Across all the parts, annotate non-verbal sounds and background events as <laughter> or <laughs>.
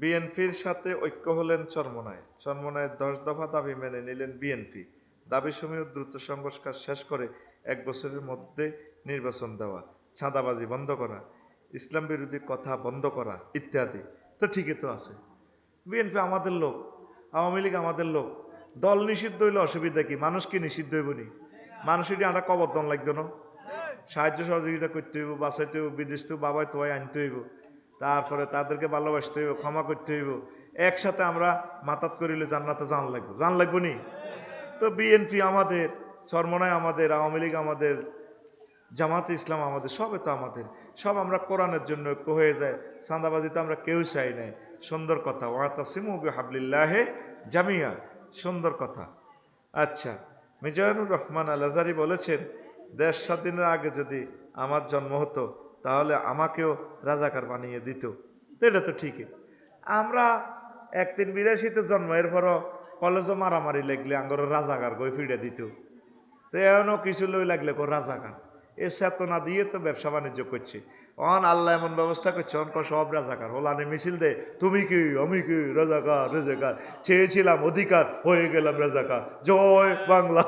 বিএনপির সাথে ঐক্য হলেন চরমনায় চরমনায় দশ দফা দাবি মেনে নিলেন বিএনপি। দাবি সমূহ দ্রুত সংস্কার শেষ করে এক বছরের মধ্যে নির্বাচন দেওয়া ছাঁদাবাজি বন্ধ করা, ইসলাম বিরোধী কথা বন্ধ করা ইত্যাদি। তো ঠিকই তো আছে। বিএনপি আমাদের লোক, আওয়ামী লীগ আমাদের লোক। দল নিষিদ্ধ হইলে অসুবিধা কি? মানুষ কি নিষিদ্ধ হইব নি? মানুষের আটা কবর্তন লাগবে না? সাহায্য সহযোগিতা করতে হইব, বাঁচাইতে হইব, বিদেশ তো বাবাই তোয়াই আনতে হইব। তারপরে তাদেরকে ভালোবাসতে হইব, ক্ষমা করতে হইব। একসাথে আমরা মাতাত করিলে জান্নাতে জান লাগবে। জান লাগবো নি? তো বিএনপি আমাদের সরমনায় আমাদের, আওয়ামী লীগ আমাদের, জামাতে ইসলাম আমাদের সবে তো আমাদের। সব আমরা কোরআনের জন্য ঐক্য হয়ে যায়। চাঁদাবাজি তো আমরা কেউ চাই নাই। সুন্দর কথা। ওয়াতাসিমু হাবলিল্লাহে জামিয়া। সুন্দর কথা। আচ্ছা মিজানুর রহমান আল আজারি বলেছেন, দেশ দিনের আগে যদি আমার জন্ম হতো তাহলে আমাকেও রাজাকার বানিয়ে দিত। তো এটা তো ঠিকই। আমরা একদিন বিরাশিতে জন্ম, এরপরও কলেজও মারামারি লাগলে আঙ্গর রাজাকার গই ফিরে দিত। তো এমনও কিছু লই লাগলে কো রাজাকার। এ চেতনা দিয়ে তো ব্যবসা বাণিজ্য করছে। অন আল্লাহ এমন ব্যবস্থা করছে, অন সব রাজাকার। ওলানে মিছিল দে, তুমি কি? আমি কি? রাজাকার রাজাকার। চেয়েছিলাম অধিকার, হয়ে গেলাম রাজাকার। জয় বাংলা।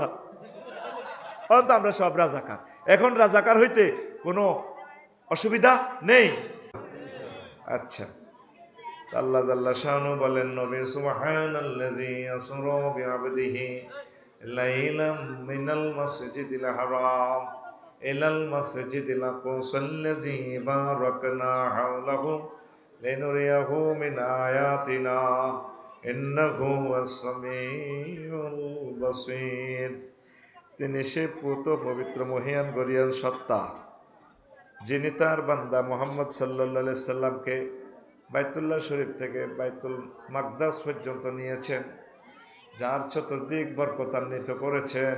অন তো আমরা সব রাজাকার। এখন রাজাকার হইতে কোনো অসুবিধা নেই। আচ্ছা। আল্লাহ আল্লাহ শাহানু বলেন, নবী, সুবহানাল্লাযী আসরা বিআবদিহি লাইলাম মিনাল মাসজিদিল হারাম, ইলাল মাসজিদিল আকসাল্লাযী বারাকনা হাওলাহু লিনুরিয়াহু মিন আয়াতিনা, ইন্নাহু ওয়াস-সামিউল বাসীর। তিনি সে পুত পবিত্র মহিয়ান গরিয়ান সত্তা। যিনি তার বান্দা মোহাম্মদ সাল্লা সাল্লামকে বাইতুল্লাহ শরীফ থেকে বাইতুল মাকদাস পর্যন্ত নিয়েছেন, যার চতুর্দিক বরকতান্বিত করেছেন।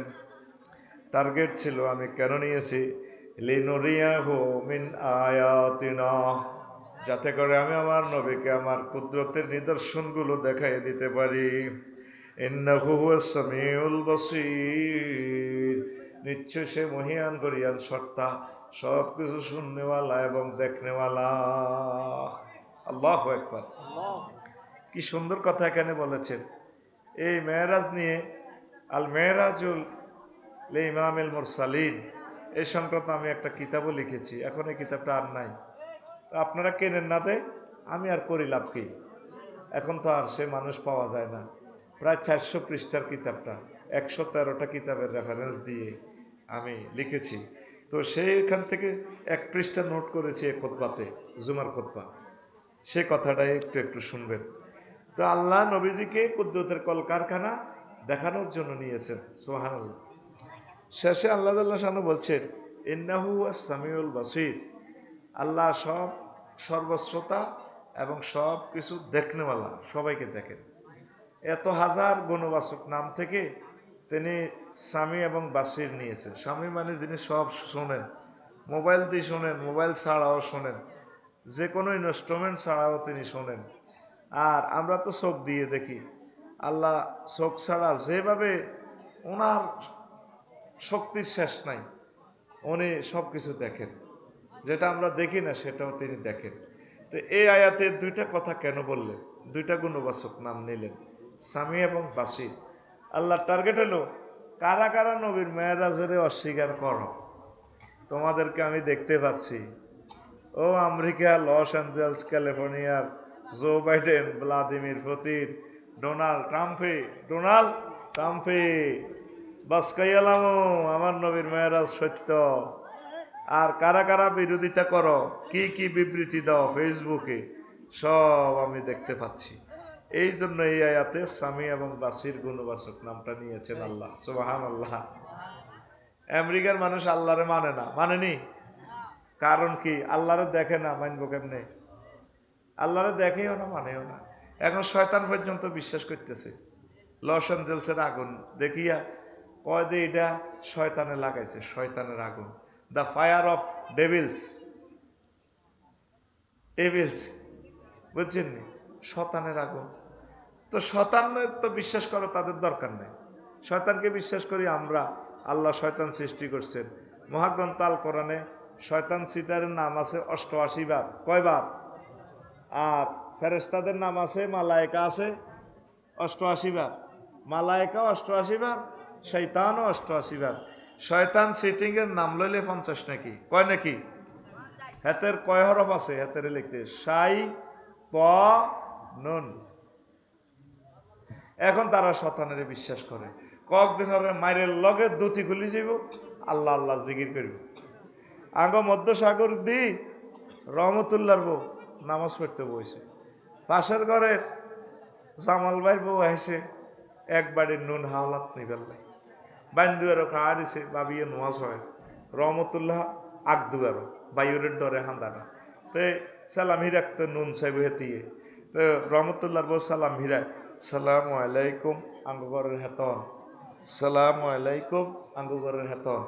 টার্গেট ছিল, আমি কেন নিয়েছি? মিন আয়াতিনা, যাতে করে আমি আমার নবীকে, আমার কুদরতের নিদর্শনগুলো দেখাই দিতে পারি। ইন্নাহু হুয়াস সামিউল বসির। নিশ্চয় সে মহিয়ান করিয়ান সত্তা সব কিছু শুননেওয়ালা এবং দেখনেওয়ালা। আল্লাহ একবার কি সুন্দর কথা এখানে বলেছেন। এই মেয়েরাজ নিয়ে আল মেয়েরাজুল লে ইমাম এল মোরসালিন এই সংক্রান্ত আমি একটা কিতাবও লিখেছি। এখন এই কিতাবটা আর নাই। তো আপনারা কেনেন না দেয় আমি আর করি লাভ কি? এখন তো আর সে মানুষ পাওয়া যায় না। প্রায় চারশো পৃষ্ঠার কিতাবটা, একশো তেরোটা কিতাবের রেফারেন্স দিয়ে আমি লিখেছি। তো সেইখান থেকে এক পৃষ্ঠা নোট করেছি এ জুমার খোতবা সে কথাটাই একটু একটু শুনবেন। তো আল্লাহ নবীজিকে কুদ্রতের কলকারখানা দেখানোর জন্য নিয়েছেন সোহান আল্লাহ শেষে আল্লাহ আল্লাহ বলছেন, ইন্নাহু সামিউল বাসির। আল্লাহ সব সর্বশ্রোতা এবং সব কিছু দেখনেওয়ালা, সবাইকে দেখেন। এত হাজার গুণবাচক নাম থেকে তিনি স্বামী এবং বাসির নিয়েছেন। স্বামী মানে যিনি সব শোনেন, মোবাইল দিয়ে শোনেন, মোবাইল ছাড়াও শোনেন, যে কোনো ইনস্ট্রুমেন্ট ছাড়াও তিনি শোনেন। আর আমরা তো চোখ দিয়ে দেখি, আল্লাহ চোখ ছাড়া যেভাবে ওনার শক্তির শেষ নাই, উনি সব কিছু দেখেন। যেটা আমরা দেখি না, সেটাও তিনি দেখেন। তো এই আয়াতের দুইটা কথা কেন বললেন? দুইটা গুণবাচক নাম নিলেন, স্বামী এবং বাসি। আল্লাহ টার্গেট হলো, কারা কারা নবীর মেয়েরাজের অস্বীকার করো। তোমাদেরকে আমি দেখতে পাচ্ছি। ও আমেরিকা, লস অ্যাঞ্জেলস ক্যালিফোর্নিয়ার Joe Biden, Vladimir Putin, Donald ট্রাম্পে Donald ট্রাম্পে। বাসকাইয়ালাম আমার নবীর মেয়েরাজ সত্য। আর কারা কারা বিরোধিতা করো, কি কি বিবৃতি দাও ফেসবুকে সব আমি দেখতে পাচ্ছি। এই জন্য এই আয়াতে স্বামী এবং বাসির গুণবাচক নামটা নিয়েছেন আল্লাহ সুবাহান আল্লাহ আমেরিকার মানুষ আল্লাহরে মানে না, মানেনি? কারণ কি? আল্লাহরে দেখে না, মানবো কেমনে? আল্লাহরে দেখেও না, মানেও না। এখন শয়তান পর্যন্ত বিশ্বাস করতেছে। লস অ্যাঞ্জেলসের আগুন। দেখিয়া কয় যে এটা শয়তানে লাগাইছে, শয়তানের আগুন। The fire of devils. Evils. বুঝছেন শতানের আগুন। তো শতানের তো বিশ্বাস করো তাদের দরকার নেই। শয়তানকে বিশ্বাস করি আমরা আল্লাহ শয়তান সৃষ্টি করছেন। মহাগ্রন্থ আল কোরআনে শয়তান সিটারের নাম আছে অষ্টআশি বার। কয়বার আর ফেরেস্তাদের নাম আছে মালায়কা আছে অষ্টআশি বার। মালায়কা অষ্টআশি বার শৈতানও অষ্টআশি বার। শয়তান সিটিং এর নাম লইলে পঞ্চাশ নাকি? কয় নাকি? হাতের কয় হরফ আছে? হাতের লিখতে। সাই, প, নুন। এখন তারা শতানের বিশ্বাস করে। কয়েকদিন হরে মায়ের লগে দুটি খুলি যাইব, আল্লাহ আল্লাহ জিগির করব। আগ মধ্যসাগর দি রহমতুল্লার বউ নামাজ পড়তে বইছে। পাশের ঘরের জামাল ভাইয়ের বউ আইছে একবারে নুন হাওলাত নিবেল নাই বান্দুয়ারও খাওয়া দিছে বাবিয়ে নোয়াজ হয় রহমতুল্লাহ আগদুয়ারও, বায়ুরের ডরে হান্দানা। তে সালাম হিরাক তো নুন চাইব হেতিয়ে। তো রহমতুল্লাহর বউ সালাম হিরায় সালাম আলাইকুম আঙ্গুগরের হেতন। সালাম আলাইকুম আঙ্গুগরের হেতন।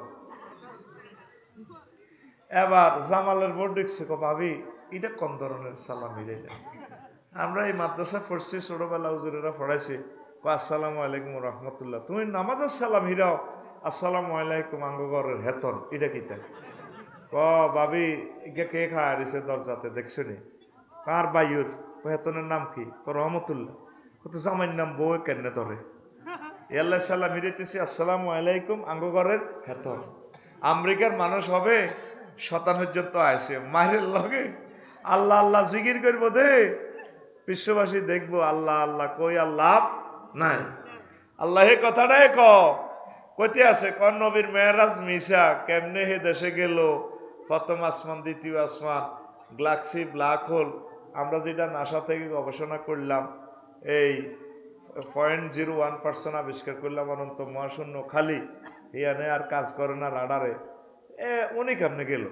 এবার জামালের বোর্ড দেখছে কো ভাবি, এটা কোন ধরনের সালাম আমরা এই মাদ্রাসা পড়ছি, ছোটবেলা হুজুরেরা পড়াইছি। আসসালামু আলাইকুম রহমতুল্লাহ। তুমি নামাজের সালাম হিরাও আসসালামু আলাইকুম আঙ্গুগরের হেতন। এটা কি তাই ক, ভাবি ইকে কে খায় দিছে দরজাতে? দেখছ নি? কার বায়ুর? হেতনের নাম ক, রহমতুল্লাহ। কত জামাইর নাম বউ কেনে ধরে? <laughs> ইয়াল্লাহ সাল্লাম হিরেতেছি আসসালামু আলাইকুম আঙ্গুগরের হেতন আমেরিকার মানুষ হবে শতানুর্যন্ত আছে মাহিরের লগে আল্লাহ আল্লাহ জিকির করব দে। বিশ্ববাসী দেখব আল্লাহ আল্লাহ কই আল্লাহ নাই। আল্লাহ হে কথাটাই ক কইতে আছে কন নবীর মেয়েরাজ মিশা কেমনে হে দেশে গেল? প্রথম আসমান দ্বিতীয় আসমান গ্লাক্সি ব্ল্যাক হোল। আমরা যেটা নাসা থেকে গবেষণা করলাম এই পয়েন্ট জিরো ওয়ান পার্সেন্ট আবিষ্কার করলাম, অনন্ত মহাশূন্য খালি। ইয়ানে আর কাজ করে না রাডারে। এ, উনি কেমনে গেল?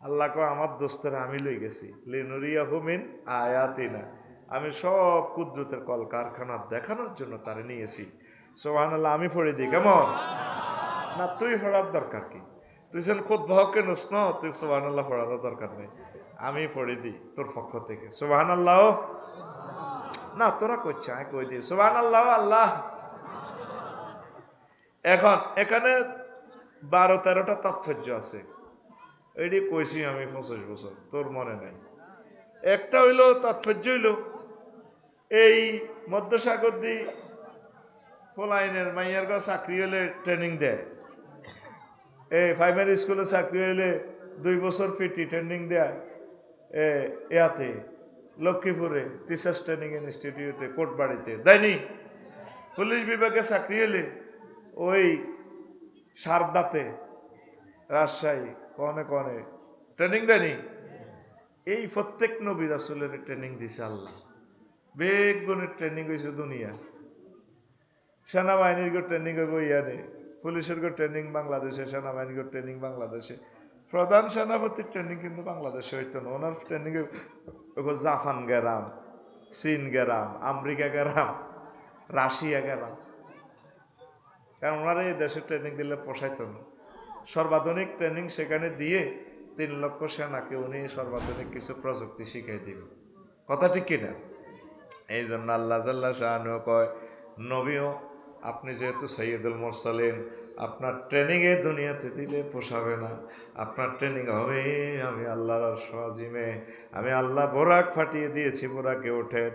আল্লাহ কো আমার দোস্তরা, আমি লই গেছি। লিনুরিয়া হুমিন আয়াতিনা। আমি সব কুদ্রুতের কল কারখানা দেখানোর জন্য তারে নিয়েছি। সোহান আল্লাহ আমি পড়ে দিই, কেমন? না, তুই পড়ার দরকার কি? তুই যেন খুদ ভাবকে নোস ন, তুই সোহান আল্লাহ পড়ারও দরকার নেই। আমি পড়ে দিই তোর পক্ষ থেকে। সোহান আল্লাহ না, তোরা করছে আমি কই দিই সোহান আল্লাহ। আল্লাহ এখন, এখানে বারো, তেরোটা তাৎপর্য আছে। এটি কইছি আমি পঁচিশ বছর, তোর মনে নাই। একটা হইল তাৎপর্য হইল, এই মধ্যসাগর দি ফোলাইনের মাইয়ার গা চাকরি হলে ট্রেনিং দেয়। এই প্রাইমারি স্কুলে চাকরি হইলে দুই বছর ফিটি ট্রেনিং দেয়, এ ইয়াতে লক্ষ্মীপুরে টিচার্স ট্রেনিং ইনস্টিটিউটে কোটবাড়িতে দেয়নি। পুলিশ বিভাগে চাকরি এলে ওই সারদাতে রাজশাহী কনে কনে ট্রেনিং দেয়নি। এই প্রত্যেক নবী রাসুলের ট্রেনিং দিছে আল্লাহ। বেগ গুণের ট্রেনিং হয়েছে দুনিয়া। সেনাবাহিনীর ট্রেনিং হইব ইয়ানে। পুলিশের ট্রেনিং বাংলাদেশে, সেনাবাহিনীর ট্রেনিং বাংলাদেশে। প্রধান সেনাপতির ট্রেনিং কিন্তু বাংলাদেশে হইতো না। ওনার ট্রেনিং জাপান গেরাম, চীন গেরাম, আমেরিকা গেরাম, রাশিয়া গেরাম। কারণ ওনারা এই দেশে ট্রেনিং দিলে পোষাইতো না। সর্বাধুনিক ট্রেনিং সেখানে দিয়ে তিন লক্ষ সেনাকে উনি সর্বাধুনিক কিছু প্রযুক্তি শিখাই দিবে কথা ঠিক কিনা? এই জন্য আল্লাহ জাল্লাহ শাহানু কয়, নবীও, আপনি যেহেতু সৈয়দুল মোরসালিন আপনার ট্রেনিংয়ে দুনিয়াতে দিলে পোষাবে না। আপনার ট্রেনিং হবে আমি আল্লাহর সজিমে আমি আল্লাহ বোরাক ফাটিয়ে দিয়েছি বোরাকে ওঠেন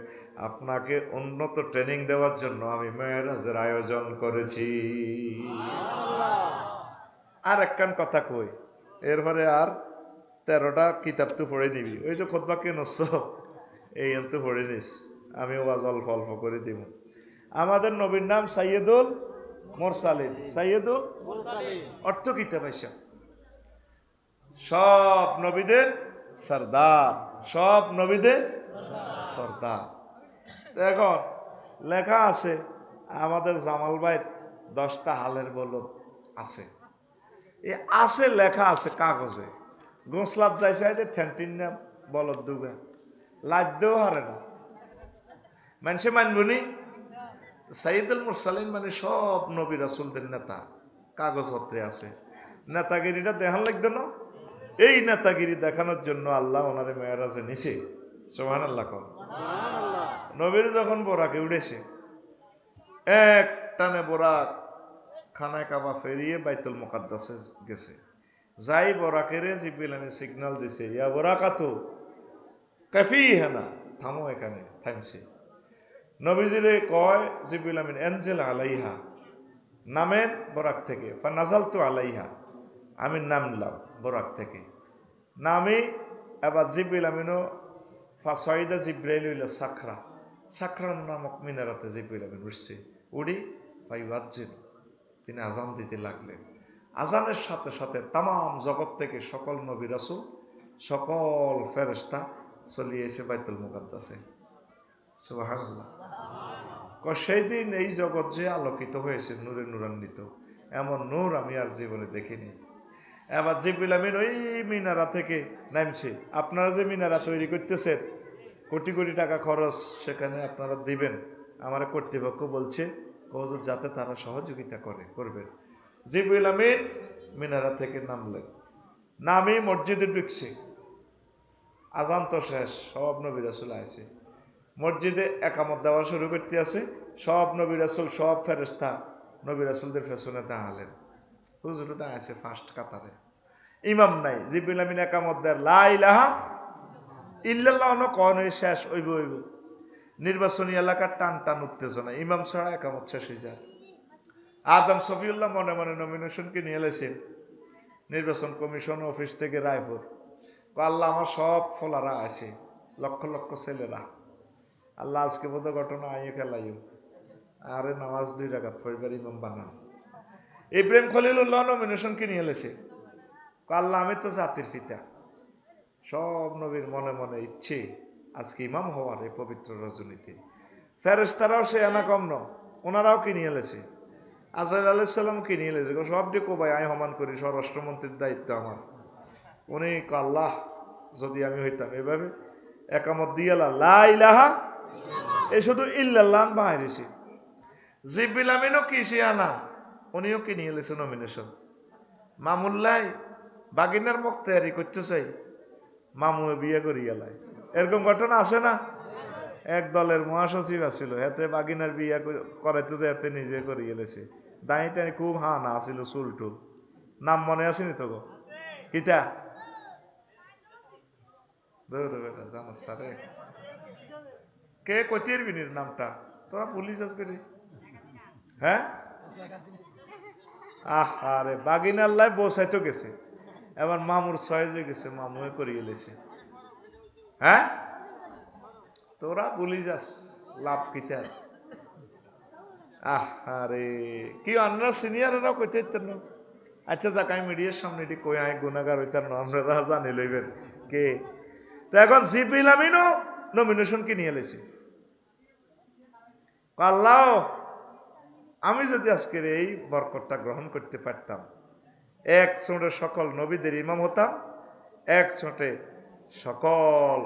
আপনাকে উন্নত ট্রেনিং দেওয়ার জন্য আমি মেয়েরাজের আয়োজন করেছি। আর একখান কথা কই এরপরে আর তেরোটা কিতাব তো পড়ে নিবি। ওই যে খোদবা কে নস এই তো পড়ে নিস আমি ওয়াজ অল্প অল্প করে দিব। আমাদের নবীর নাম সাইয়েদুল মোরসালিন। সাইয়েদুল অর্থ কিতাব আইসা সব নবীদের সর্দার। সব নবীদের সর্দার। এখন লেখা আছে আমাদের জামাল ভাইয়ের দশটা হালের বলদ আছে। এ আছে লেখা আছে কাগজে। গোসলাত যাইছে যে ঠেন্টিন না বলদ ডুবে। লাদ্যও হারে না। মানুষে মানবনি সাইদুল মুরসালিন মানে সব নবী রাসুলদের নেতা। কাগজপত্রে আছে। নেতাগিরিটা দেখান লাগতো না? এই নেতাগিরি দেখানোর জন্য আল্লাহ ওনারে মেয়েরাজে নিছে। সোহান আল্লাহ কম নবীর যখন বোরাকে উঠেছে এক টানে বোরাক খানায় কাবা ফেরিয়ে বাইতুল মোকাদ্দাসে গেছে। যাই বোরাকেরে জিবিল আমি সিগনাল দিছে ইয়া বোরাকাতু কাফি হেনা থামো এখানে থামছি। নবীজিরে কয় জিবুল আমিন, এনজেল আলাইহা নামেন বরাক থেকে ফা নাজাল তো আলাইহা আমি নামলাম বরাক থেকে। নামি এবার জিবুল আমিনও, ফা সয়দা জিব্রাইল হইল সাখরা নামক মিনারাতে জিবুল আমিন উঠছে উড়ি, ফাই ওয়াজ্জিন তিনি আজান দিতে লাগলেন। আজানের সাথে সাথে তাম জগৎ থেকে সকল নবী রাসূল, সকল ফেরেস্তা চলিয়েছে বাইতুল মুকাদ্দাসে। সেই দিন এই জগৎ যে আলোকিত হয়েছে, নূরে নূরান্বিত, এমন নূর আমি আর জীবনে দেখিনি। এবার জিবিল আমিন ওই মিনারা থেকে নামছে। আপনারা যে মিনারা তৈরি করতেছেন, কোটি কোটি টাকা খরচ সেখানে আপনারা দিবেন। আমার কর্তৃপক্ষ বলছে হজুর, যাতে তারা সহযোগিতা করে, করবেন। জিবুল আমিন মিনারা থেকে নামলেন। নামে মসজিদে ঢুকছে। আজান তো শেষ, সব নবী রাসুল আছে মসজিদে একামত দেওয়া শুরু করতে আছে। সব নবী রাসুল, সব ফেরস্তা নবী রাসুলদের পেছনে দাঁড়ালেন। হুজুর দাঁড়াইছে ফার্স্ট কাতারে। ইমাম নাই জিবিল আমিন একামত দেয় লা ইলাহা ইল্লাল্লাহ ন কন শেষ ওইব ওইব নির্বাচনী এলাকার টান টান উত্তেজনা। ইমাম ছাড়া একামত শেষ হয়ে যায়। আদম সফিউল্লাহ মনে মনে নমিনেশনকে নিয়ে এলেছেন নির্বাচন কমিশন অফিস থেকে রায়পুর। আল্লাহ আমার সব ফলারা আছে, লক্ষ লক্ষ ছেলেরা। আল্লাহ আজকে বোধ ঘটনা আইয়ে খেলাইও আরে নামাজ দুই রাখাত পরিবার ইমাম বানান। ইব্রাহিম খলিলুল্লাহ নমিনেশনকে নিয়ে এলেছে আল্লাহ, আমি তো জাতির পিতা। সব নবীর মনে মনে ইচ্ছে আজকে ইমাম হওয়ার এই পবিত্র রজনীতে। ফেরেস্তারাও সে এনা কম ন ওনারাও কিনে এলেছে আজহার আলাইসাল্লাম কিনে এলেছে সব সবটি কোবাই আই হমান করি, স্বরাষ্ট্রমন্ত্রীর দায়িত্ব আমার। উনি আল্লাহ, যদি আমি হইতাম এভাবে, একামত দিয়ালা লা এই শুধু ইল্লাল্লাহ বাহাইরেছি জিবিল আমিনও কিসি আনা? উনিও কিনে এলেছে নমিনেশন মামুল্লাই বাগিনার মুখ তৈরি করতে চাই। মামু বিয়ে করি গেলায়। এরকম ঘটনা আছে না? এক দলের মহাসচিব আছিল, এতে বাগিনার বিয়ে করাইতে যে এতে নিজে করি এলেছে দাঁড়ি টানি খুব হানা আছিল চুল টুল। নাম মনে আসেনি তো গো কিতা? দৌড় বেটা জানাস সারে। কে কতির বিনির নামটা? তোরা পুলিশ আজকে হ্যাঁ? আহ আরে বাগিনার লাই বসাইতো গেছে। এবার মামুর সয়েজে গেছে, মামুয়ে করিয়ে লেছে। হ্যাঁ? তোরা বলি যাস লাভ কিতার আহ আরে কি আপনারা সিনিয়ররাও কইতে ইতেন না? আচ্ছা যাক, আমি মিডিয়ার সামনে এটি কই আয় গুণাগার হইতার না আপনারা জানি লইবেন। কে? তো এখন সিপিল আমিনও নমিনেশন কি নিয়ে লেছে? আল্লাহ, আমি যদি আজকের এই বরকতটা গ্রহণ করতে পারতাম, এক চোটে সকল নবীদের ইমাম হতাম, এক চোটে সকল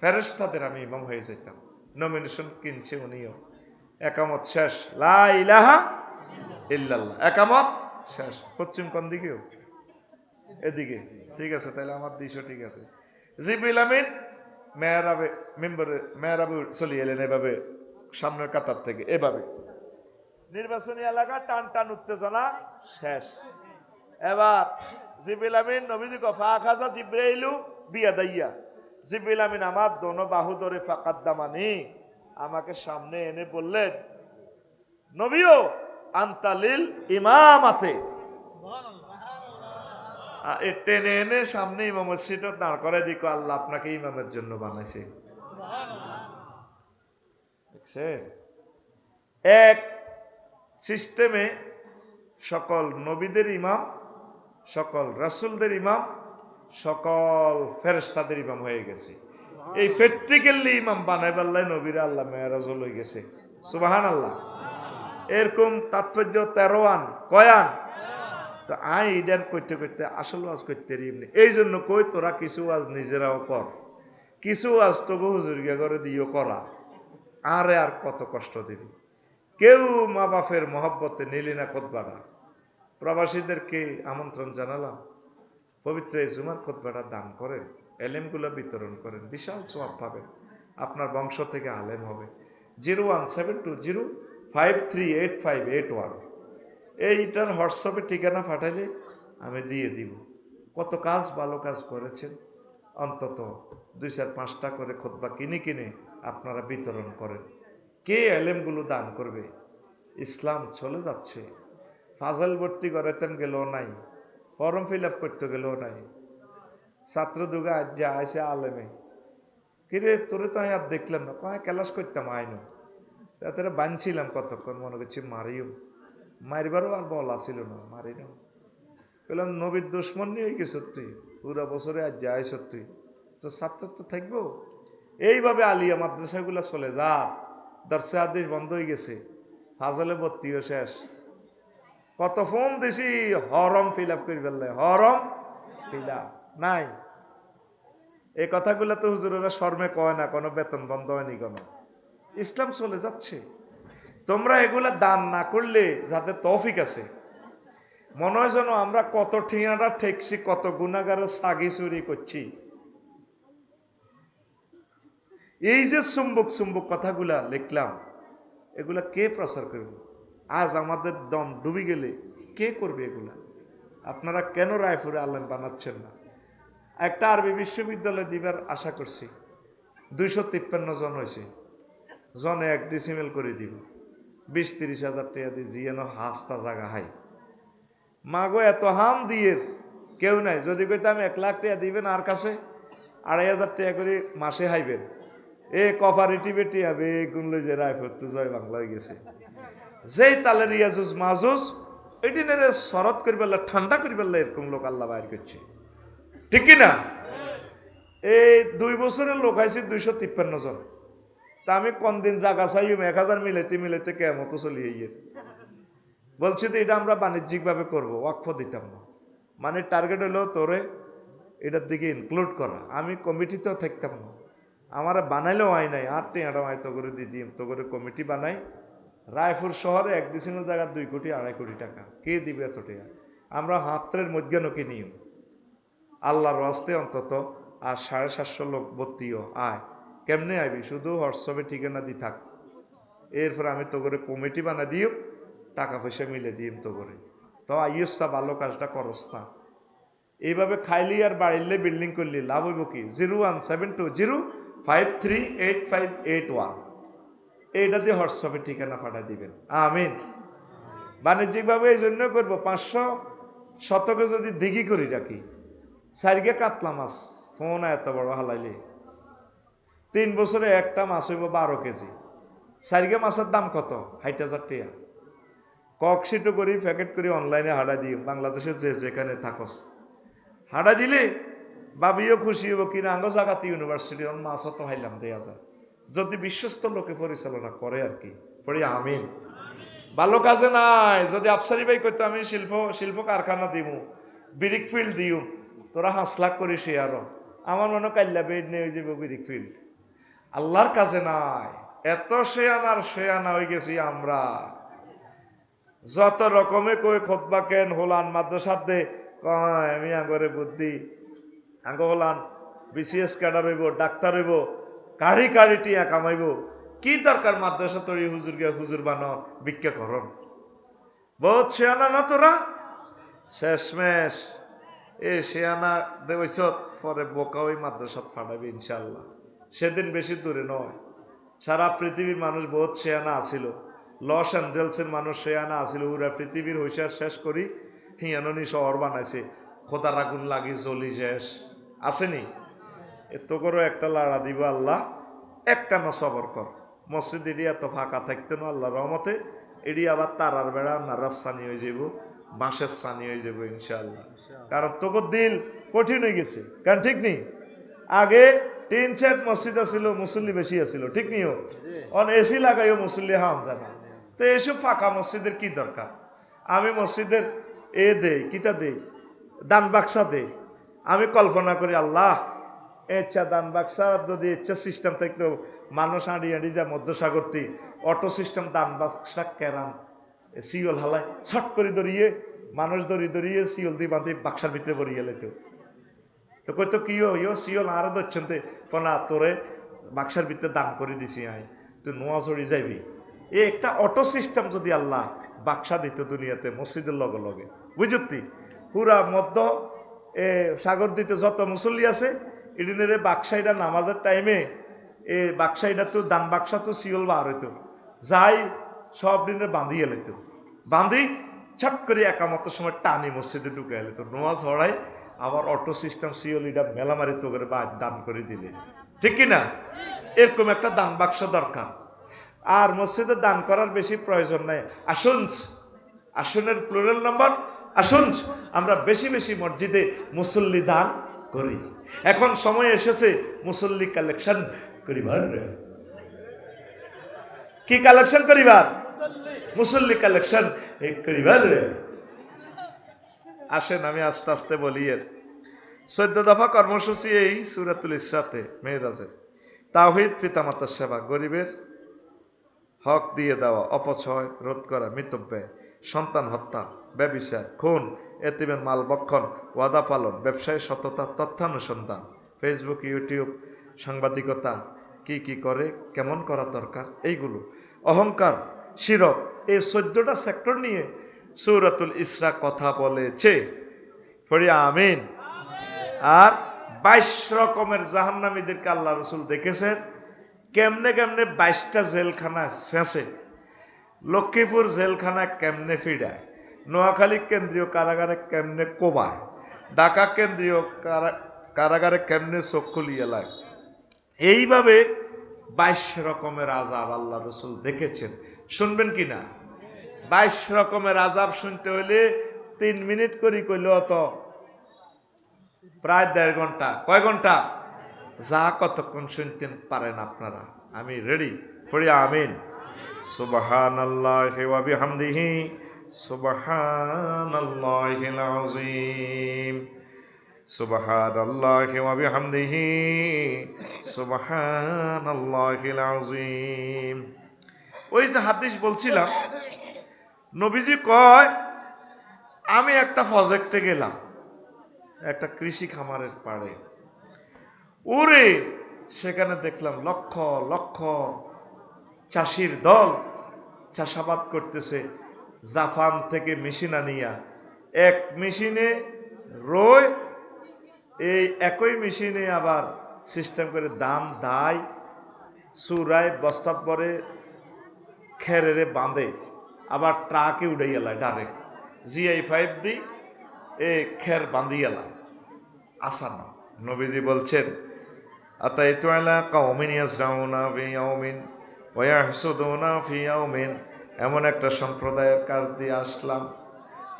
ফেরেস্তাদের আমি ইমাম হয়ে যেতাম নমিনেশন কিনছে উনিও। একামত শেষ। লা ইলাহা ইল্লাল্লাহ। একামত শেষ। পশ্চিম কোন দিকেও এদিকে। ঠিক আছে, তাহলে আমার দিশও ঠিক আছে। জিবিল আমিন মেয়েরাবে মেম্বারে মেয়েরাবে চলে এলেন এভাবে। সামনের কাতার থেকে, এভাবে। নির্বাচনী এলাকা টান টান উত্তেজনা, শেষ। এবার জিবিল আমিন, নবীজি কফা খাজা জিব্রাইলু, বিয়া দাইয়া। জিবিল আমিন আমার দোনো বাহু ধরে ফাঁকাত দামানি। আমাকে সামনে এনে বললেন, নবীও, আন্তালিল ইমামাতে। আ- এ টেনে এনে সামনে ইমামের সিটে দাঁড় করে দিক আল্লাহ আপনাকে ইমামের জন্য বানাইছে। দেখছেন এক সিস্টেমে সকল নবীদের ইমাম, সকল রাসুলদের ইমাম, সকল ফেরেস্তাদের ইমাম হয়ে গেছে। এই প্র্যাকটিক্যালি ইমাম বানাই পাল্লাই নবীরা আল্লাহ মেয়ারাজ হয়ে গেছে। সুবাহান আল্লাহ এরকম তাৎপর্য তেরোয়ান কয়ান তো আই ইডান করতে করতে আসল ওয়াজ করতে এমনি এই জন্য কই তোরা কিছু ওয়াজ নিজেরাও কর। কিছু ওয়াজ তোকে হুজুরগিয়া করে দিও করা। আরে আর কত কষ্ট দিবি? কেউ মা বাপের মহব্বতে নিলি না খোদবাটা। প্রবাসীদেরকে আমন্ত্রণ জানালাম। পবিত্র এই জুমার দান করেন, এলেমগুলো বিতরণ করেন, বিশাল সোয়াব পাবেন। আপনার বংশ থেকে আলেম হবে। Zero one seven two zero five three eight five eight one. এইটার হোয়াটসঅ্যাপে ঠিকানা পাঠালে আমি দিয়ে দিব। কত কাজ, ভালো কাজ করেছেন। অন্তত দুই চার পাঁচটা করে খোদবা কিনে কিনে আপনারা বিতরণ করেন। কে এলেমগুলো দান করবে? ইসলাম চলে যাচ্ছে। ফাজল ভর্তি করাতেন গেলেও নাই, ফর্ম ফিল আপ করতে গেলেও নাই। ছাত্র দুগা আজ যা আইসে আলেমে, কিরে তোরে তো আর দেখলাম না, কয় ক্লাস করতাম আইনো তাতে বানছিলাম কতক্ষণ, মনে করছি মারিও। মারিবারও আর বল আসিল না মারি না বললাম নবীর দুশ্মন নিয়ে গেছ তুই, পুরা বছরে আজ যাই সত্যি তো ছাত্র তো থাকব? এইভাবে আলিয়া মাদ্রাসাগুলো চলে, যা দর্শে আদেশ বন্ধ হয়ে গেছে, ফাজলে ভর্তিও শেষ। কত ফোন দিছি, হরম ফিল আপ করে ফেললে, হরম ফিল আপ নাই। এই কথাগুলো তো হুজুরেরা শর্মে কয় না, কোনো বেতন বন্ধ হয়নি কোনো। ইসলাম চলে যাচ্ছে। তোমরা এগুলা দান না করলে যাদের তৌফিক আছে, মনে হয় যেন আমরা কত ঠিয়াটা ঠেকছি, কত গুণাগারের সাগি চুরি করছি। এই যে চুম্বক চুম্বক কথাগুলা লিখলাম, এগুলা কে প্রচার করবে? আজ আমাদের দম ডুবে গেলে কে করবে এগুলা? আপনারা কেন রায়পুরে আলেম বানাচ্ছেন না? একটা আরবি বিশ্ববিদ্যালয় দিবার আশা করছি, দুইশো তিপ্পান্ন জন হয়েছে। জনে এক ডিসিমেল করে দিব। বিশ তিরিশ হাজার টাকা দিয়ে জিয়ানো হাসতা জাগা হাই। মাগো এত হাম দিয়ে কেউ নাই। যদি কইতে আমি এক লাখ টাকা দিবেন আর কাছে, আড়াই হাজার টাকা করে মাসে হাইবেন। এ কপারেটিভে টিয়াবে গুনলো যে রায়পুর তো জয় বাংলায় গেছে। যেই তালের ইয়াজুজ, মাজুজ এটি নেড়ে শরৎ করি পেলে ঠান্ডা করি পেলে এরকম লোক আল্লাহ বাইর করছে। ঠিক কি না? এই দুই বছরের লোক আইছে দুইশো তিপ্পান্ন জন। তা আমি কোন দিন জাগা চাইম এক হাজার মিলাইতে মিলাইতে কেমত চলি ইয়ের বলছি তো এটা আমরা বাণিজ্যিকভাবে করব, ওয়াকফ দিতাম না। মানে টার্গেট হলো তোরে এটার দিকে ইনক্লুড করা। আমি কমিটিতেও থাকতাম না। আমার বানাইলেও আয় নাই আর টিয়াটা আয় তো করে দিয়ে দিম তো করে কমিটি বানাই। রায়পুর শহরে এক ডিসিমের জায়গায় দুই কোটি, আড়াই কোটি টাকা। কে দিবে এত টাকা? আমরা হাতের মধ্যে নকি নিয়ম। আল্লাহর রাস্তে অন্তত আর সাড়ে সাতশো লোক ভর্তিও আয়। কেমনে আইবি? শুধু হোয়াটসঅ্যাপে ঠিকানা দি থাক। এরপর আমি তো করে কমিটি বানা দিও, টাকা পয়সা মিলে দিম তো করে। তো আইসা ভালো কাজটা করস না। এইভাবে খাইলি আর বাড়িলে বিল্ডিং করলি, লাভ হইব কি? Zero one seven two zero five three eight five eight one এইটা দিয়ে হোয়াটসঅ্যাপে ঠিকানা পাঠা দিবেন। আমিন। বাণিজ্যিকভাবে এই জন্য করব, পাঁচশো শতকে যদি দিঘি করি রাখি সারিকে কাতলা মাছ, ফোন এত বড় হালাইলে। তিন বছরে একটা মাছ হইব বারো কেজি। সারিকে মাছের দাম কত? ষাট হাজার টাকা। ককশিটও করি, প্যাকেট করি, অনলাইনে হাডা দিই। বাংলাদেশে যে যেখানে থাকস। হাডা দিলে বাবিও খুশি হব কিনা আঙ্গ জাগাতে ইউনিভার্সিটি, অন মাছও তো হাইলাম দেয়া যায়। যদি বিশ্বস্ত লোকে পরিচালনা করে আর কি, পড়ি আমিন। ভালো কাজে নাই, যদি আফসারি ভাই করতো আমি শিল্প শিল্প কারখানা দিমু, বিরিক ফিল্ড দিও তোরা হাঁস লাখ করিস আরও। আমার মনে কাল্লা বেড নিয়ে যাব বিরিক ফিল্ড। আল্লাহর কাছে নাই, এত শেয়ানার শেয়ানা হয়ে গেছি আমরা। যত রকমে কই খোদবা কেন, হোলান মাদ্রাসার দে, কয় আমি আঙ্গরে বুদ্ধি আঙ্গ হলান, বিসিএস ক্যাডার হইব, ডাক্তার হইব কাড়ি কাড়ি টিয়া কামাইব। কি দরকার মাদ্রাসা তরি হুজুর গিয়া হুজুর বানো, ভিক্ষা করন বহুত শেয়ানা না তোরা? শেষমেশ। এ শেয়ানা দেওয়াইছ পরে বোকা ওই মাদ্রাসাত ফাটাবি ইনশাল্লাহ সেদিন বেশি দূরে নয়। সারা পৃথিবীর মানুষ বহুত শেয়ানা আছিল। লস অ্যাঞ্জেলসের মানুষ শেয়ানা আছিল ওরা পৃথিবীর হইসার শেষ করি, হিয়াননি শহর বানাইছে। খোদার আগুন লাগি জ্বলি শেষ। আসেনি? এত করে একটা লাড়া দিব আল্লাহ এক কানো সবর কর। মসজিদ এটি এত ফাঁকা থাকতো না আল্লাহ রহমতে এটি আবার তারার বেড়া নারাজ সানি হয়ে যাব বাঁশের সানি হয়ে যাব ইনশাল্লাহ কারণ তোকে দিল কঠিন হয়ে গেছে কারণ ঠিক নেই। আগে তিন সেট মসজিদ আছিল মুসল্লি বেশি আছিল ঠিক নিও অন এসি লাগাইও মুসল্লি হাম জানা। তো এসব ফাঁকা মসজিদের কি দরকার? আমি মসজিদের এ দেই কিতা দেই? দান বাক্সা দেই আমি কল্পনা করি, আল্লাহ ইচ্ছা দান বাক্সা যদি ইচ্ছা সিস্টেম থাকলেও মানুষ আড়ি আড়ি যা মধ্যসাগরটি অটো সিস্টেম দান বাক্সা কেরাম। সিওল হালায়, ছট করে দড়িয়ে, মানুষ দড়ি দড়িয়ে সিওল দিয়ে বাঁধে, বাক্সার ভিতরে বরিয়ে লেতো। তো কই তো কিও ইয়ো সিওল আরও ধরছেন কনা তোরে বাক্সার ভিতরে দান করে দিছি আই তুই নোয়া চড়ি যাবি এ একটা অটো সিস্টেম যদি আল্লাহ বাক্সা দিত দুনিয়াতে, মসজিদের লগে লগে। বুঝতি পুরা মধ্য এ, সাগর দিতে যত মুসল্লি আছে ইডিনের বাক্সাইডা নামাজের টাইমে এ বাক্সাইডা তো দান বাক্সা তো শিওল বার হইতো। যাই সব দিনের বাঁধিয়ে এলাইতো বাঁধি ছাট করে একামতের সময় টানি মসজিদে ঢুকে এলে তো। নোয়াজ হড়াই আবার অটো সিস্টেম সিওল এটা মেলামারি তো করে বা দান করে দিলে। ঠিক কি না? এরকম একটা দান বাক্স দরকার। আর মসজিদে দান করার বেশি প্রয়োজন নাই। আসুন, আসনের প্লুরাল নাম্বার আসুন, আমরা বেশি বেশি মসজিদে মুসল্লি দান করি। এখন সময় এসেছে মুসল্লি কালেকশন করিবার। কি কালেকশন করিবার? মুসল্লি কালেকশন করিবার। আসেন, আমি আস্তে আস্তে বলি এর। চোদ্দ দফা কর্মসূচি এই সুরাতুল ইসরাতে, মেয়েরাজের। তাহিদ পিতামাতার সেবা, গরিবের হক দিয়ে দেওয়া, অপচয়, রোধ করা, মিতব্যয়, সন্তান হত্যা। ব্যবিচার, খুন, এতিমের মাল বক্ষণ, ওয়াদা পালন, ব্যবসায় সততা, তথ্যানুসন্ধান ফেসবুক ইউটিউব সাংবাদিকতা, কি কি করে, কেমন করা দরকার, এইগুলো। অহংকার, শিরক, এই চোদ্দটা সেক্টর নিয়ে সৌরাতুল ইসরা কথা বলেছে। ফরিয়া আমিন। আর বাইশ রকমের জাহান্নামীদেরকে আল্লাহ রসুল দেখেছেন। কেমনে কেমনে বাইশটা জেলখানা শেষে, লক্ষ্মীপুর জেলখানা কেমনে ফিডায় নোয়াখালী কেন্দ্রীয় কারাগারে কেমনে কোবায়? ঢাকা কেন্দ্রীয় কারা- কারাগারে কেমনে খুলিয়ে লাগে এইভাবে বাইশ রকমের আজাব আল্লাহ রসুল দেখেছেন। শুনবেন কি না? বাইশ রকমের আজাব শুনতে হইলে তিন মিনিট করি কইল অত প্রায় দেড় ঘণ্টা। কয় ঘণ্টা? যা কতক্ষণ শুনতেন পারেন আপনারা। আমি রেডি, পড়ি আমিন। সুবাহান আল্লাহ বিহামদিহি। সুবাহান আল্লাহিল আযীম সুবাহান আল্লাহ বিহামদিহি। সুবাহান আল্লাহিল আযীম ওই যে হাদিস বলছিলাম, নবীজি কয়, আমি একটা প্রজেক্টে গেলাম, একটা কৃষি খামারের পাড়ে। ওরে, সেখানে দেখলাম লক্ষ লক্ষ চাষির দল চাষাবাদ করতেছে। জাপান থেকে মেশিন আনিয়া। এক মেশিনে রয় এই একই মেশিনে আবার সিস্টেম করে দাম দায় চুরায় বস্তার পরে খেরেরে বাঁধে, আবার ট্রাকে উড়ে গেলায় ডাইরেক্ট জিআই ফাইভ দি এ খের বাঁধিয়ালা আসান, নবীজি বলছেন, আতাইতু আলা কাউমিন ইয়াসরাউনা ফি ইয়াউমিন ওয়া ইয়াহসুদুনা ফি ইয়াউমিন এমন একটা সম্প্রদায়ের কাজ দিয়ে আসলাম।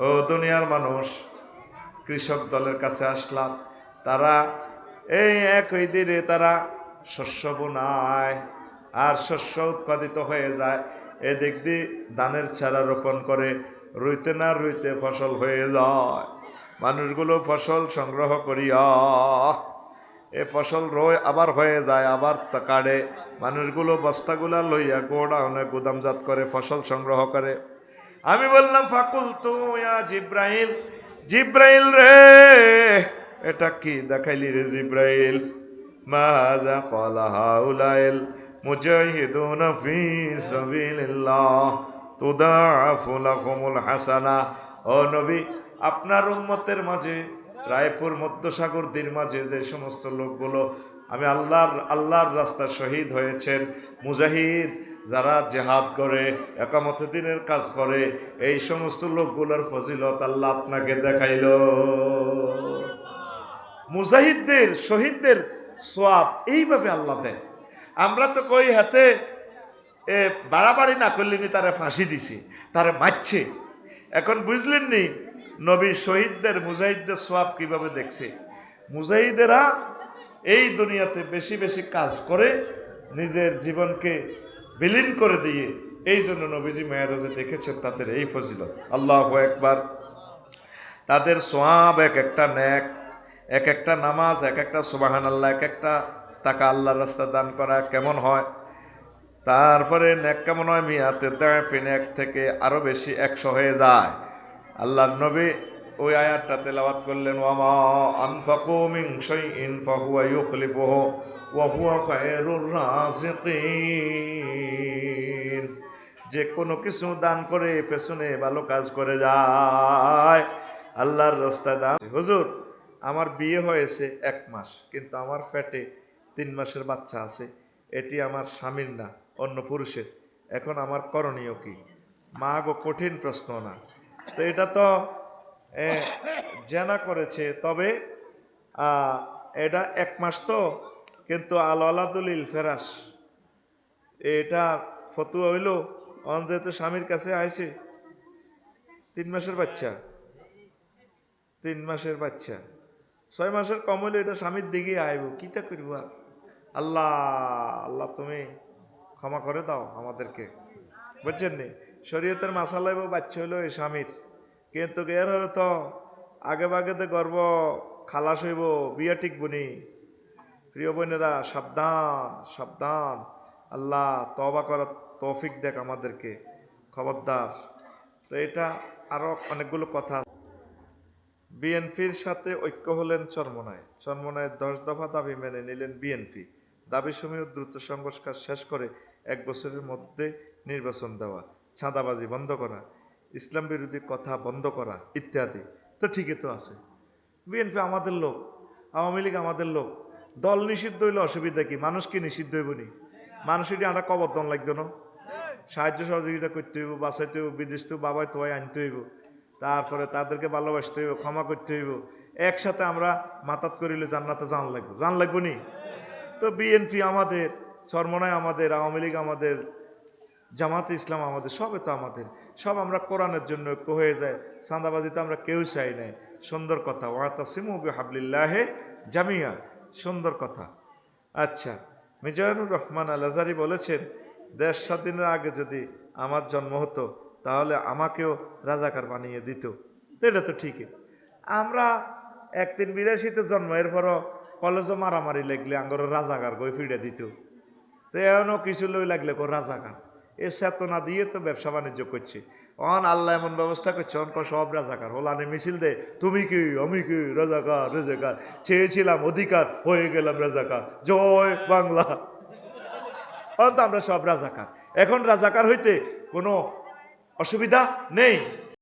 ও দুনিয়ার মানুষ, কৃষক দলের কাছে আসলাম। তারা এই একই দিনে তারা শস্য বোনায় আর শস্য উৎপাদিত হয়ে যায়। এদিক দিয়ে ধানের চারা রোপণ করে রুইতে না রুইতে ফসল হয়ে যায়। মানুষগুলো ফসল সংগ্রহ করিয়া, এ ফসল রয়ে আবার হয়ে যায়, আবার কাড়ে। মানুষগুলো বস্তাগুলা লইয়া গোডাউনে গুদামজাত করে, ফসল সংগ্রহ করে। আমি বললাম ফাকুল তু জিব্রাহিল জিব্রাইল রে, এটা কি দেখাইলি রে জিব্রাইল? মাযা ক্বালা হাউলাইল মুজাহিদুন ফি সাবিলিল্লাহ। তুদাফু লাহুমুল হাসানা। ও নবী, আপনার উম্মতের মাঝে, রায়পুর মধ্যসাগরদের মাঝে যে সমস্ত লোকগুলো আমি আল্লাহর আল্লাহর রাস্তা শহীদ হয়েছেন। মুজাহিদ যারা জেহাদ করে, একামত দিনের কাজ করে, এই সমস্ত লোকগুলোর ফজিলত আল্লাহ আপনাকে দেখাইল। মুজাহিদদের, শহীদদের সোয়াব এইভাবে আল্লাহ দেয়। আমরা তো কই হাতে এ বাড়াবাড়ি না করলেনি, তারা ফাঁসি দিছি, তারা মারছে। এখন বুঝলেন নি, নবী শহীদদের, মুজাহিদদের সোয়াব কীভাবে দেখছে? মুজাহিদেরা এই দুনিয়াতে বেশি বেশি কাজ করে নিজের জীবনকে বিলীন করে দিয়ে এই জন্য নবীজি মেয়ারাজে দেখেছেন তাদের এই ফজিলত। আল্লাহ একবার তাদের সোয়াব এক একটা ন্যাক এক একটা নামাজ, এক একটা সুবাহান আল্লাহ এক একটা টাকা আল্লাহর রাস্তা দান করা কেমন হয়? তারপরে ন্যাক কেমন হয়? মিয়াতে দেয় ফিন এক থেকে আরও বেশি একশো হয়ে যায়। আল্লাহর নবী ওই আয়াতটা তেলাওয়াত করলেন, ওয়ামা আনফাকু মিন শাইইন ফাহুয়া ইউখলিফুহু খায়রুর রাযিকিন যে কোনো কিছু দান করে পেছনে ভালো কাজ করে যায়। আল্লাহর রাস্তায় দান হুজুর, আমার বিয়ে হয়েছে এক মাস, কিন্তু আমার ফ্যাটে তিন মাসের বাচ্চা আছে। এটি আমার স্বামীর না, অন্য পুরুষের। এখন আমার করণীয় কি? মা গো, কঠিন প্রশ্ন না। তো এটা তো জেনা করেছে। তবে এটা এক মাস তো, কিন্তু আল আলাদুলিল ফেরাস, এটা ফতুয়া হইল অন যেহেতু স্বামীর কাছে আইছে। তিন মাসের বাচ্চা। তিন মাসের বাচ্চা। ছয় মাসের কম হইলে এটা স্বামীর দিকে আইব। কিটা করব? আল্লাহ আল্লাহ তুমি ক্ষমা করে দাও আমাদেরকে। বুঝছেন নি? শরীয়তের মাসালা হইব বাচ্চা হইল এই স্বামীর। কিন্তু এর তো আগে বাগেতে গর্ব, খালাস হইব, বিয়া টিকবনি প্রিয় বোনেরা, সাবধান সাবধান। আল্লাহ তবা করার তৌফিক দেখ আমাদেরকে, খবরদার। তো এটা আরও অনেকগুলো কথা বিএনপির সাথে ঐক্য হলেন চরমনায়। চরমনায় দশ দফা দাবি মেনে নিলেন বিএনপি। দাবি সমূহ দ্রুত সংস্কার শেষ করে এক বছরের মধ্যে নির্বাচন দেওয়া। ছাঁদাবাজি বন্ধ করা। ইসলাম বিরোধী কথা বন্ধ করা ইত্যাদি। তো ঠিকই তো আছে। বিএনপি আমাদের লোক, আওয়ামী লীগ আমাদের লোক। দল নিষিদ্ধ হইলে অসুবিধা কি? মানুষ কি নিষিদ্ধ হইব নি? মানুষের আটা কবর্তন লাগবে না? সাহায্য সহযোগিতা করতে হইব, বাঁচাইতে হইব, বিদেশ তো বাবাই তোয়াই আনতে হইব। তারপরে তাদেরকে ভালোবাসতে হইব, ক্ষমা করতে হইব। একসাথে আমরা মাতাত করিলে জান্নাতে জান লাগবে। জান লাগবো নি? তো বিএনপি আমাদের সরমনায় আমাদের, আওয়ামী লীগ আমাদের জামাতে ইসলাম আমাদের, সবে তো আমাদের। সব আমরা কোরআনের জন্য ঐক্য হয়ে যায়। চাঁদাবাজি তো আমরা কেউ চাই নাই। সুন্দর কথা। ওয়াতা সিমুবি হাবলিল্লাহে জামিয়া। সুন্দর কথা। আচ্ছা মিজানুর রহমান আল আজারি বলেছেন, দেশ দিনের আগে যদি আমার জন্ম হতো, তাহলে আমাকেও রাজাকার বানিয়ে দিত। এটা তো ঠিকই। আমরা একদিন বিরাশিতে জন্ম, এরপরও কলেজও মারামারি লাগলে আঙ্গর রাজাকার গই ফিরে দিত। তো এমনও কিছু লই লাগলে কো রাজাকার। এ না দিয়ে তো ব্যবসা বাণিজ্য করছে। অন, আল্লাহ এমন ব্যবস্থা করছে, অন সব রাজাকার। হোলানে মিছিল দে, তুমি কি, আমি কি রাজাকার রাজাকার? চেয়েছিলাম অধিকার, হয়ে গেলাম রাজাকার। জয় বাংলা। অন্ত আমরা সব রাজাকার। এখন রাজাকার হইতে কোনো অসুবিধা নেই।